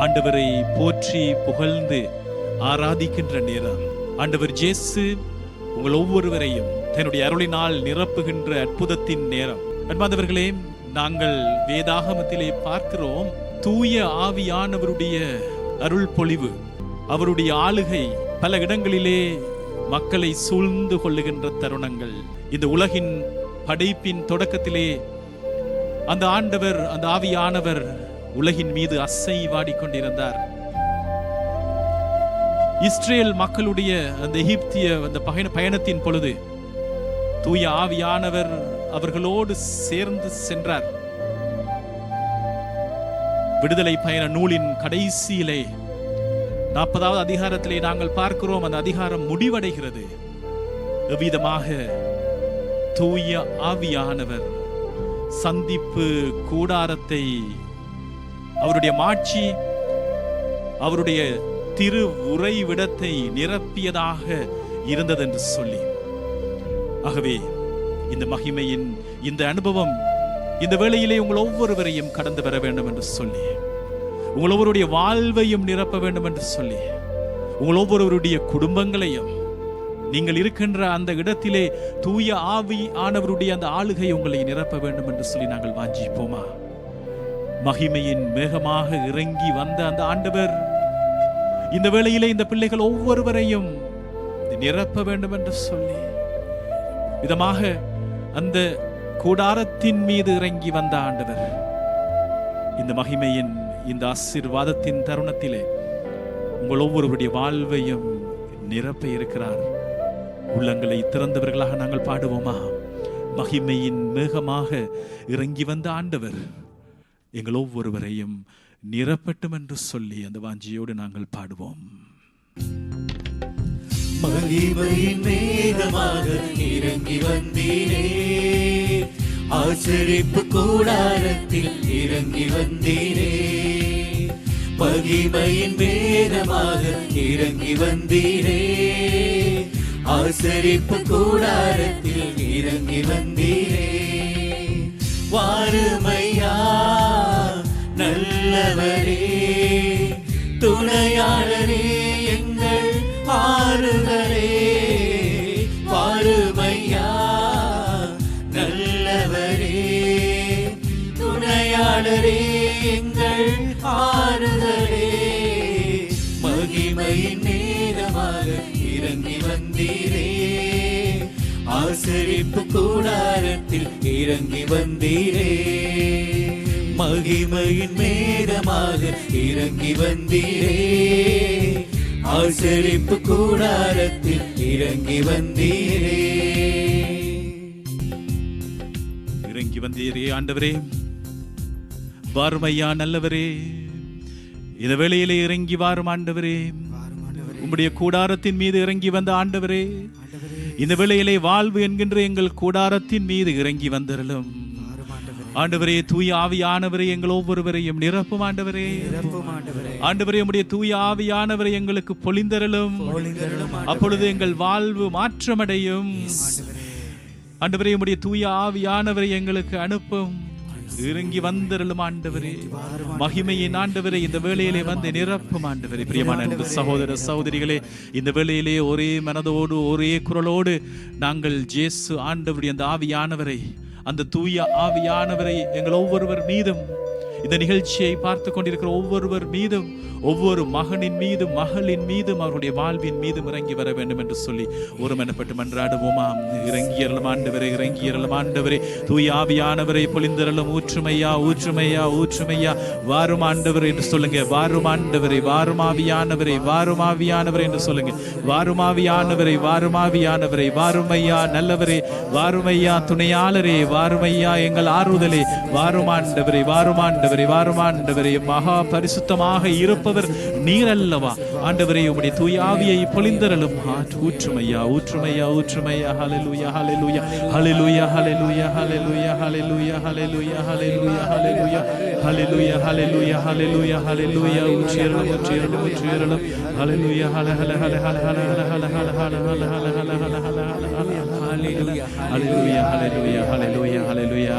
ஆண்டவரை போற்றி புகழ்ந்து ஆராதிக்கின்ற நேரம். ஆண்டவர் ஜேசு உங்கள் ஒவ்வொருவரையும் தன்னுடைய அருளினால் நிரப்புகின்ற அற்புதத்தின் நேரம். அன்பாதவர்களே நாங்கள் வேதாகமத்திலே பார்க்கிறோம் தூய ஆவியானவருடைய அருள் பொழிவு. அவருடைய ஆளுகை பல இடங்களிலே மக்களை சூழ்ந்து கொள்ளுகின்ற தருணங்கள். இந்த உலகின் படைப்பின் தொடக்கத்திலே அந்த ஆண்டவர் அந்த ஆவியானவர் உலகின் மீது அசைவாடி கொண்டிருந்தார் இஸ்ரேல் மக்களுடைய அந்த எகிப்திய அந்த பயண பயணத்தின் பொழுது தூய ஆவியானவர் அவர்களோடு சேர்ந்து சென்றார். விடுதலை பயண நூலின் கடைசியிலே நாற்பதாவது அதிகாரத்திலே நாங்கள் பார்க்கிறோம் அந்த அதிகாரம் முடிவடைகிறது. எவ்விதமாக தூய ஆவியானவர் சந்திப்பு கூடாரத்தை அவருடைய மாட்சி அவருடைய திரு உறைவிடத்தை நிரப்பியதாக இருந்தது என்று சொல்லி. ஆகவே இந்த மகிமையின் இந்த அனுபவம் இந்த வேளையிலே உங்கள் ஒவ்வொருவரையும் கடந்து வர வேண்டும் என்று சொல்லி உங்கள் ஒவ்வொருடைய வாழ்வையும் நிரப்ப வேண்டும் என்று சொல்லி உங்கள் ஒவ்வொருவருடைய குடும்பங்களையும் நீங்கள் இருக்கின்ற அந்த இடத்திலே தூய ஆவி ஆனவருடைய அந்த ஆளுகை உங்களை நிரப்ப வேண்டும் என்று சொல்லி நாங்கள் வாஞ்சிப்போமா? மகிமையின் மேகமாக இறங்கி வந்த அந்த ஆண்டவர் இந்த வேளையிலே இந்த பிள்ளைகள் ஒவ்வொருவரையும் நிரப்ப வேண்டும் என்று சொல்லி விதமாக அந்த கூடாரத்தின் மீது இறங்கி வந்த ஆண்டவர் இந்த மகிமையின் இந்த ஆசீர்வாதத்தின் தருணத்திலே உங்கள் ஒவ்வொருவருடைய வாழ்வையும் நிரப்ப இருக்கிறார். உள்ளங்களை திறந்தவர்களாக நாங்கள் பாடுவோமா? மகிமையின் மேகமாக இறங்கி வந்த ஆண்டவர் எங்கள் ஒவ்வொருவரையும் நிரப்பட்டும் என்று சொல்லி அந்த வாஞ்சியோடு நாங்கள் பாடுவோம். மகிமையின் மேகமாக இறங்கி வந்தீரே. ஆச்சரிப்பு கூடாரத்தில் இறங்கி வந்தீரே. மகிமையின் மேகமாக இறங்கி வந்தீரே. ஆசரிப்பு கூடாரத்தில் இறங்கி வந்தீரே. வாருமை நல்லவரே துணையாளரே எங்கள் ஆறுதலே பாருமையா நல்லவரே துணையாளரே எங்கள் ஆறுதலே மகிமையின் நேரமாக இறங்கி வந்தீரே ஆசரிப்பு கூடாரத்தில் இறங்கி வந்தீரே. மகிமையின் மேகமாக இறங்கி வந்தீரே. ஆசரிப்பு கூடாரத்தில் இறங்கி வந்தீரே. இறங்கி வந்தீரே ஆண்டவரே. வாருமையா நல்லவரே. இந்த வேளையிலே இறங்கி வாரும் ஆண்டவரே. உம்முடைய கூடாரத்தின் மீது இறங்கி வந்த ஆண்டவரே. இந்த வேளையிலே வாழ்வு என்கின்ற எங்கள் கூடாரத்தின் மீது இறங்கி வந்தருளும். ஆண்டவரே தூய ஆவியானவரே எங்கள் ஒவ்வொருவரையும் நிரப்பும் ஆண்டவரே. ஆண்டவரே. உம்முடைய தூய ஆவியானவரை எங்களுக்கு பொழிந்தருளும். அப்பொழுது எங்கள் வாழ்வு மாற்றமடையும். ஆண்டவரே. உம்முடைய தூய ஆவியானவரை எங்களுக்கு அனுப்பும். இறங்கி வந்தருளும் ஆண்டவரே. மகிமையின் ஆண்டவரே இந்த வேளையிலே வந்து நிரப்பும் ஆண்டவரே. பிரியமான அன்பு சகோதர சகோதரிகளே இந்த வேளையிலே ஒரே மனதோடு ஒரே குரலோடு நாங்கள் ஜேசு ஆண்டவருடைய அந்த ஆவியானவரை அந்த தூய ஆவியானவரை எங்கள் ஒவ்வொருவர் மீதும் இந்த நிகழ்ச்சியை பார்த்து கொண்டிருக்கிற ஒவ்வொருவர் மீதும் ஒவ்வொரு மகனின் மீதும் மகளின் மீதும் அவருடைய வாழ்வின் மீதும் இறங்கி வர வேண்டும் என்று சொல்லி ஒரு மன்றாடுவோமா. மன்றாடுவோமாம் இறங்கி ஆண்டவரே இறங்கி ஆண்டவரே. தூய் ஆவியானவரை பொழிந்தருளும் ஊற்றுமையா ஊற்றுமையா ஊற்றுமையா. வாரும் ஆண்டவர் என்று சொல்லுங்க. வாரும் ஆண்டவரை வாரும் ஆவியானவரை வாரும் ஆவியானவரை என்று சொல்லுங்க. வாரும் ஆவியானவரை வாரும் ஆவியானவரை வாருமையா நல்லவரே வாருமையா துணையாளரே வாருமையா எங்கள் ஆறுதலே. வாரும் ஆண்டவரே வாரும் ஆண்டவரை வாருமான் ஆண்டவரே மகா பரிசுத்தமாக இருப்பவர் நீர் அல்லவா ஆண்டவரே உம்முடைய தூயாவியை பொழிந்தரலும் ஊற்றுமையா ஊற்றுமையா ஊற்றுமையா ஹலலுயா ஹலலுயா ஹலலுயா ஹலலுயா ஹலலுயா ஹலலுயா ஹலலுயா ஹலலுயா ஹலலுயா ஹலலுயா ஹலலுயா ஹலலுயா ஹலலுயா உச்சியரலும் உச்சியரலும் உச்சியரலும் ஹலலுயா ஹல ஹல ஹல ஹல ஹல ஹல ஹல ஹல ஹல ஹல ஹல ஹல ஹல ஹல ஹல ஹலலுயா ஹலலுயா ஹலலுயா ஹலலுயா ஹலலுயா